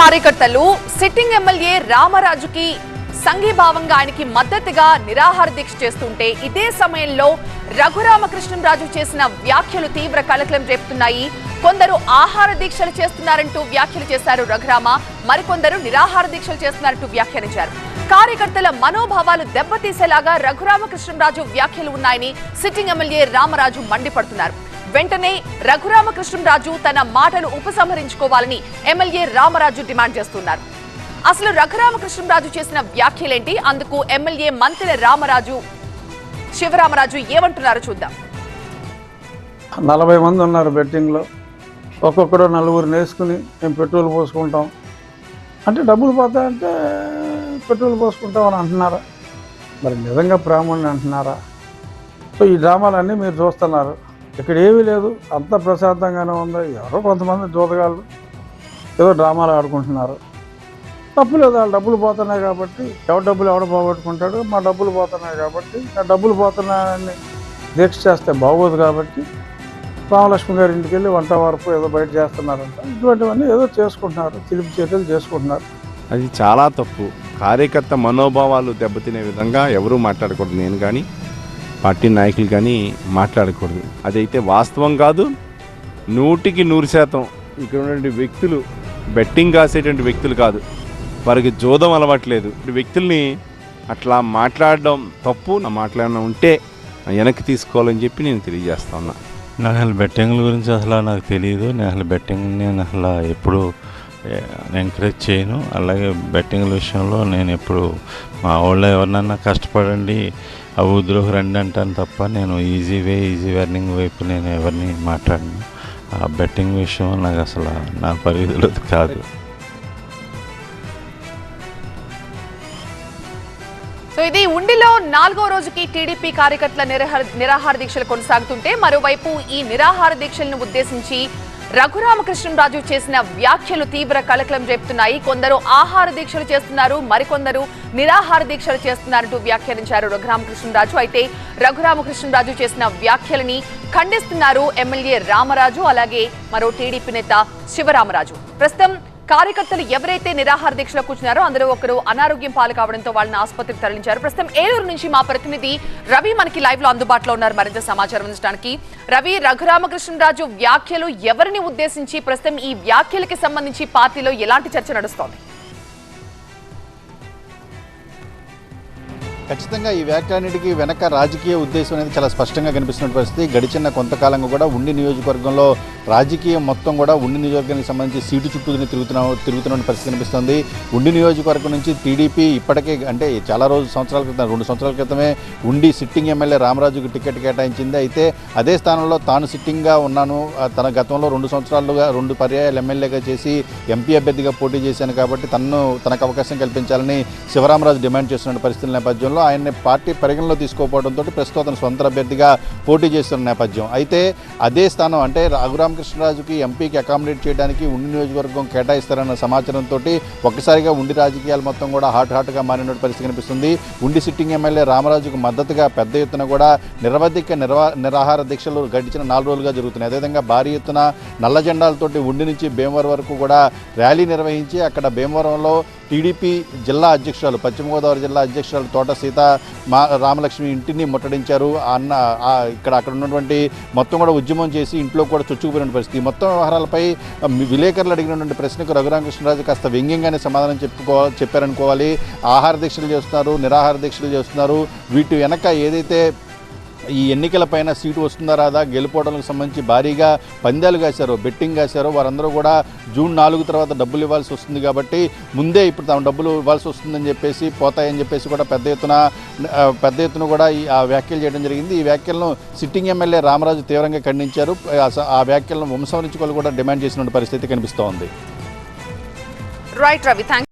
కార్యకర్తలు sitting MLA రామరాజుకి సంఘీభావంగా ఆయనకి మద్దతుగా నిరాహార దీక్ష చేస్తుంటే ఇదే సమయంలో రఘురామకృష్ణంరాజు చేసిన వ్యాఖ్యలు తీవ్ర కలకలం రేపుతున్నాయి. కొందరు ఆహార దీక్షలు చేస్తున్నారంటూ వ్యాఖ్యలు చేశారు రఘురామ. మరికొందరు నిరాహార దీక్షలు చేస్తున్నారంటూ వ్యాఖ్యానించారు. కార్యకర్తల మనోభావాలు దెబ్బతీసేలాగా రఘురామకృష్ణంరాజు వ్యాఖ్యలు ఉన్నాయని సిట్టింగ్ ఎమ్మెల్యే రామరాజు మండిపడుతున్నారు. వెంటనే రఘురామకృష్ణరాజు తన మాటను ఉపసంహరించుకోవాలని ఎమ్మెల్యే రామరాజు డిమాండ్ చేస్తున్నారు. అసలు రఘురామకృష్ణరాజు చేసిన వ్యాఖ్యలేంటి? అందుకు ఎమ్మెల్యే మంత్రి రామరాజు శివరామరాజు ఏమంటున్నారో చూద్దాం. నలభై మంది ఉన్నారు బెట్టింగ్లో. ఒక్కొక్కడు నలుగురు నేసుకుని మేము పెట్రోల్ పోసుకుంటాం. అంటే డబ్బులు పోతాయంటే పెట్రోల్ పోసుకుంటాం అని అంటున్నారా? మరి నిజంగా బ్రాహ్మణుని అంటున్నారా? సో ఈ డ్రామాలన్నీ మీరు చూస్తున్నారు. ఇక్కడ ఏమీ లేదు. అంత ప్రశాంతంగానే ఉంది. ఎవరో కొంతమంది జోదగాళ్ళు ఏదో డ్రామాలు ఆడుకుంటున్నారు. తప్పు లేదు. వాళ్ళ డబ్బులు పోతున్నాయి కాబట్టి ఎవరి డబ్బులు ఎవడ పోగొట్టుకుంటాడు? మా డబ్బులు పోతున్నాయి కాబట్టి ఆ డబ్బులు పోతున్నాయని దీక్ష చేస్తే బాగోదు కాబట్టి రామలక్ష్మి గారి ఇంటికి వెళ్ళి వంట వరకు ఏదో బయట చేస్తున్నారంట. ఇటువంటివన్నీ ఏదో చేసుకుంటున్నారు. చిలిపి చర్యలు చేసుకుంటున్నారు. అది చాలా తప్పు. కార్యకర్త మనోభావాలు దెబ్బతినే విధంగా ఎవరూ మాట్లాడకూడదు. నేను కానీ పార్టీ నాయకులు కానీ మాట్లాడకూడదు. అదైతే వాస్తవం కాదు. నూటికి నూరు శాతం ఇక్కడ ఉన్నటువంటి వ్యక్తులు బెట్టింగ్ కాసేటువంటి వ్యక్తులు కాదు. వారికి జోదం అలవాట్లేదు. వ్యక్తుల్ని అట్లా మాట్లాడడం తప్పు. నా మాట్లాడిన ఉంటే వెనక్కి తీసుకోవాలని చెప్పి నేను తెలియజేస్తా ఉన్నా. నాకు అసలు బెట్టింగ్ల గురించి అసలు నాకు తెలియదు నేను అసలు బెట్టింగ్ నేను అసలు ఎప్పుడు ఎంకరేజ్ చేయను. అలాగే బెట్టింగ్ల విషయంలో నేను ఎప్పుడు మా వాళ్ళు ఎవరినన్నా కష్టపడండి ఆ ఊదిలోకి రండి అంటాను తప్ప నేను ఈజీ వే ఈజీ వెర్నింగ్ వైపు నేను ఎవరిని మాట్లాడను. ఆ బెట్టింగ్ విషయం నాకు అసలు నా పరిధిలో కాదు. సో ఇది ఉండిలో నాలుగో రోజుకి టీడీపీ కార్యకర్తల నిరాహార నిరాహార దీక్షలు కొనసాగుతుంటే మరోవైపు ఈ నిరాహార దీక్షలను ఉద్దేశించి రఘురామకృష్ణరాజు చేసిన వ్యాఖ్యలు తీవ్ర కలకలం రేపుతున్నాయి. కొందరు ఆహార దీక్షలు చేస్తున్నారు మరికొందరు నిరాహార దీక్షలు చేస్తున్నారంటూ వ్యాఖ్యానించారు రఘురామకృష్ణరాజు. అయితే రఘురామకృష్ణరాజు చేసిన వ్యాఖ్యలని ఖండిస్తున్నారు ఎమ్మెల్యే రామరాజు అలాగే మరో టీడీపీ నేత శివరామరాజు. ప్రస్తుతం కార్యకర్తలు ఎవరైతే నిరాహార దీక్షలో కూర్చున్నారో అందులో ఒకరు అనారోగ్యం పాలు కావడంతో వాళ్ళని ఆసుపత్రికి తరలించారు. ప్రస్తుతం ఏలూరు నుంచి మా ప్రతినిధి రవి మనకి లైవ్లో అందుబాటులో ఉన్నారు. మరింత సమాచారం అందించడానికి రవి రఘురామకృష్ణరాజు వ్యాఖ్యలు ఎవరిని ఉద్దేశించి ప్రస్తుతం ఈ వ్యాఖ్యలకి సంబంధించి పార్టీలో ఎలాంటి చర్చ నడుస్తోంది? ఖచ్చితంగా ఈ వ్యాఖ్యలన్నిటికీ వెనక రాజకీయ ఉద్దేశం అనేది చాలా స్పష్టంగా కనిపిస్తున్న పరిస్థితి. గడిచిన కొంతకాలంగా కూడా ఉండి నియోజకవర్గంలో రాజకీయం మొత్తం కూడా ఉండి నియోజకవర్గానికి సంబంధించి సీటు చుట్టూ తిరుగుతున్న తిరుగుతున్న పరిస్థితి కనిపిస్తుంది. ఉండి నియోజకవర్గం నుంచి టీడీపీ ఇప్పటికే అంటే చాలా రోజు సంవత్సరాల క్రితం రెండు సంవత్సరాల క్రితమే ఉండి సిట్టింగ్ ఎమ్మెల్యే రామరాజుకు టికెట్ కేటాయించింది. అయితే అదే స్థానంలో తాను సిట్టింగ్గా ఉన్నాను. తన గతంలో రెండు సంవత్సరాలుగా రెండు పర్యాయాలు ఎమ్మెల్యేగా చేసి ఎంపీ అభ్యర్థిగా పోటీ చేశాను కాబట్టి తనను తనకు అవకాశం కల్పించాలని శివరామరాజు డిమాండ్ చేస్తున్న పరిస్థితుల నేపథ్యంలో ఆయన్ని పార్టీ పరిగణలో తీసుకోకపోవడంతో ప్రస్తుతం అతను సొంత అభ్యర్థిగా పోటీ చేస్తున్న నేపథ్యం. అయితే అదే స్థానం అంటే రఘురామకృష్ణరాజుకి ఎంపీకి అకామిడేట్ చేయడానికి ఉండి నియోజకవర్గం కేటాయిస్తారన్న సమాచారంతో ఒక్కసారిగా ఉండి రాజకీయాలు మొత్తం కూడా హాట్ హాట్గా మారిన పరిస్థితి కనిపిస్తుంది. ఉండి సిట్టింగ్ ఎమ్మెల్యే రామరాజుకు మద్దతుగా పెద్ద ఎత్తున కూడా నిరవధిక నిర్వా నిరాహార దీక్షలు గడిచిన నాలుగు రోజులుగా జరుగుతున్నాయి. అదేవిధంగా భారీ ఎత్తున నల్ల జెండాలతోటి ఉండి నుంచి భీమవరం వరకు కూడా ర్యాలీ నిర్వహించి అక్కడ భీమవరంలో టీడీపీ జిల్లా అధ్యక్షురాలు పశ్చిమ గోదావరి జిల్లా అధ్యక్షురాలు తోట సీత మా రామలక్ష్మి ఇంటిని ముట్టడించారు. ఆ అన్న ఇక్కడ అక్కడ ఉన్నటువంటి మొత్తం కూడా ఉద్యమం చేసి ఇంట్లో కూడా చొచ్చుకుపోయిన పరిస్థితి. మొత్తం వ్యవహారాలపై విలేకరులు అడిగినటువంటి ప్రశ్నకు రఘురామకృష్ణరాజు కాస్త వ్యంగ్యంగానే సమాధానం చెప్పుకో చెప్పారనుకోవాలి. ఆహార దీక్షలు చేస్తున్నారు నిరాహార దీక్షలు చేస్తున్నారు. వీటి వెనక ఏదైతే ఈ ఎన్నికలపైన సీటు వస్తుందా రాదా? గెలుపోవడానికి సంబంధించి భారీగా పందాలు కాశారు బెట్టింగ్ కాశారు. వారందరూ కూడా జూన్ నాలుగు తర్వాత డబ్బులు ఇవ్వాల్సి వస్తుంది కాబట్టి ముందే ఇప్పుడు తాము డబ్బులు ఇవ్వాల్సి వస్తుందని చెప్పేసి పోతాయని చెప్పేసి కూడా పెద్ద ఎత్తున పెద్ద ఎత్తున కూడా ఈ ఆ వ్యాఖ్యలు చేయడం జరిగింది. ఈ వ్యాఖ్యలను సిట్టింగ్ ఎమ్మెల్యే రామరాజు తీవ్రంగా ఖండించారు. ఆ స- ఆ వ్యాఖ్యలను వంశవరించుకోవాలి కూడా డిమాండ్ చేసిన పరిస్థితి కనిపిస్తోంది. రైట్ రవి